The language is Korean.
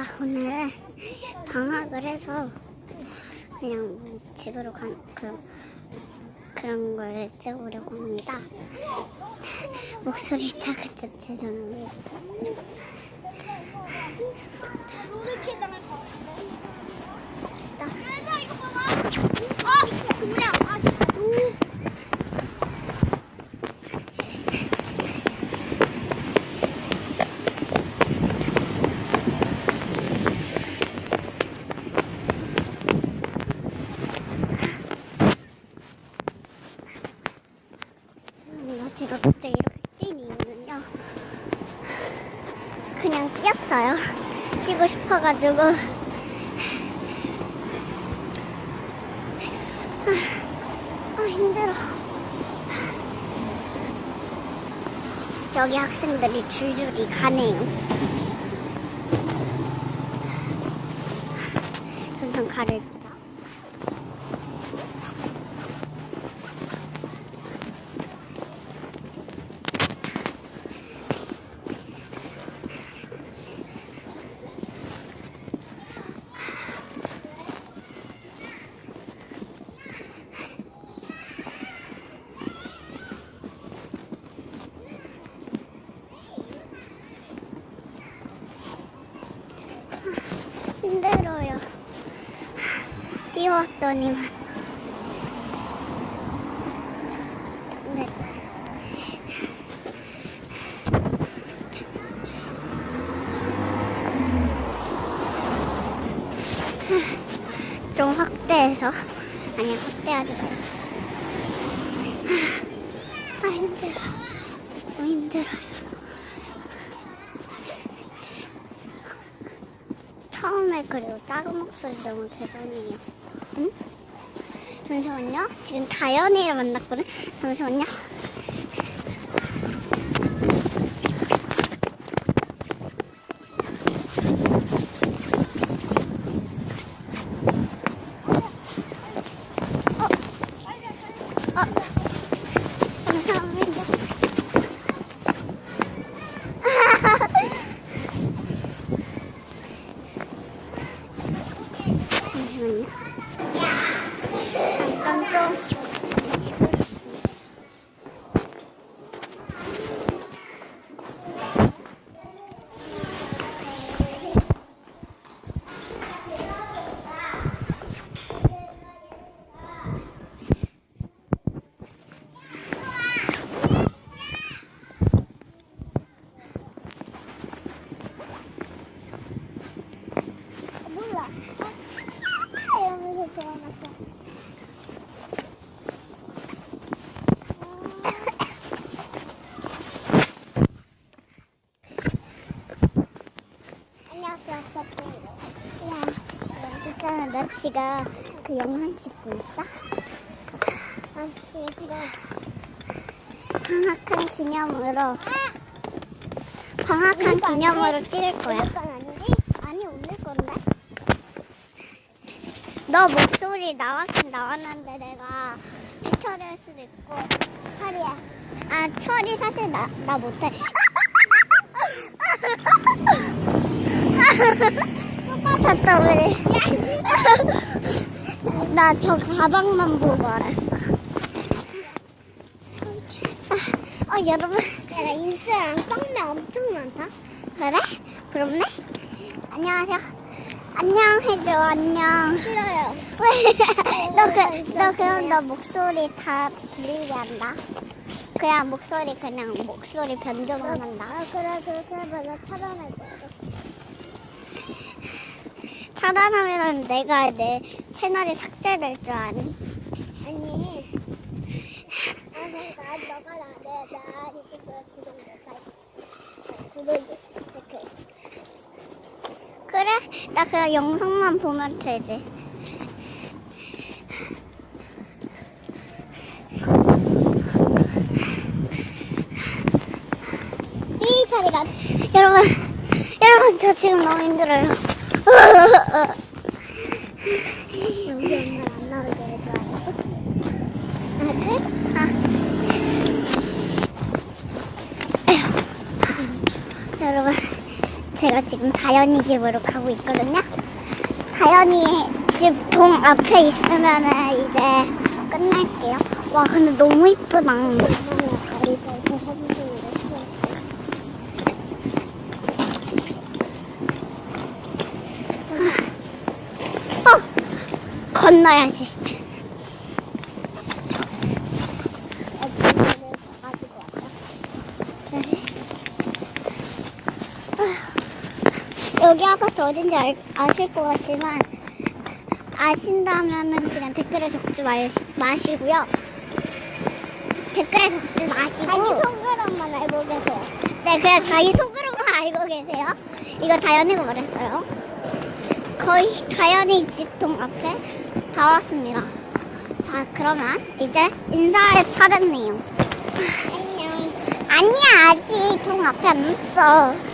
아, 오늘 방학을 해서 그냥 집으로 간, 그, 그런 걸 찍으려고 합니다. 목소리 것 같은데. 얘들아 이거 봐봐. 아 그냥 아 진짜. 나 제가 갑자기 이렇게 뛴 이유는요. 그냥 뛰었어요. 뛰고 싶어가지고. 아, 아, 힘들어. 저기 학생들이 줄줄이 가네요. 우선 가를게요. 힘들어요. 뛰어왔더니만. 네. 좀 확대해서 아니 확대하지 말고 아 힘들어 너무 힘들어요 처음에 그리고 작은 목소리 너무 죄송해요. 응? 잠시만요. 지금 다현이를 만났거든. 잠시만요. 어? 어? 잠시만요. 잠시만요. 잠깐 좀 쉬고 있습니다. 몰라. 아, 이러면서 들어갔어. 안녕하세요, 서프로. 야, 있잖아, 나 지금 그 영상 찍고 있다. 아씨 지금 방학한 기념으로. 방학한 기념으로 찍을 거야. 아니지? 아니, 올릴 건데? 너 목소리 나왔긴 나왔는데 내가 피처리 할 수도 있고. 처리야. 아, 처리 사실 나, 나 못해. 똑같았다, 우리. 나저 가방만 보고 알았어. 어, 여러분. 야, 나 인스랑 썸네 엄청 많다. 그래? 부럽네? 안녕하세요. 안녕 해줘, 안녕. 싫어요. 왜? 너, 그, 너 그럼 너 목소리 다 들리게 한다. 그냥 목소리 그냥 목소리 변조만 한다. 아 그래 그렇게 하면 나 차단할 거야. 차단하면 내가 내 채널이 삭제될 줄 아니? 아니. 아 내가 너가 나 내 나 이렇게 구독 못 구독 이렇게. 그래? 나 그냥 영상만 보면 되지. 삐 처리가 여러분, 여러분 저 지금 너무 힘들어요. 우리 엄마 안 나오게 해줘야지. 알았지? 아. 여러분, 제가 지금 다현이 집으로 가고 있거든요. 다현이 집 동 앞에 있으면은 이제 끝낼게요. 와, 근데 너무 이쁘다. 가리바위보 사진 찍는 거 싫어. 어! 건너야지. 왔다. 여기 아파트 어딘지 알, 아실 것 같지만 아신다면은 그냥 댓글에 적지 마, 마시고요. 댓글에 적지 마시고 자기 손가락만 알고 계세요. 네 그냥 자기 속으로만 알고 계세요. 이거 다현이가 말했어요. 거의 다현이 집 동 앞에 다 왔습니다. 자 그러면 이제 인사할 차례네요. 안녕. 아니야 아직 동 앞에 안 왔어.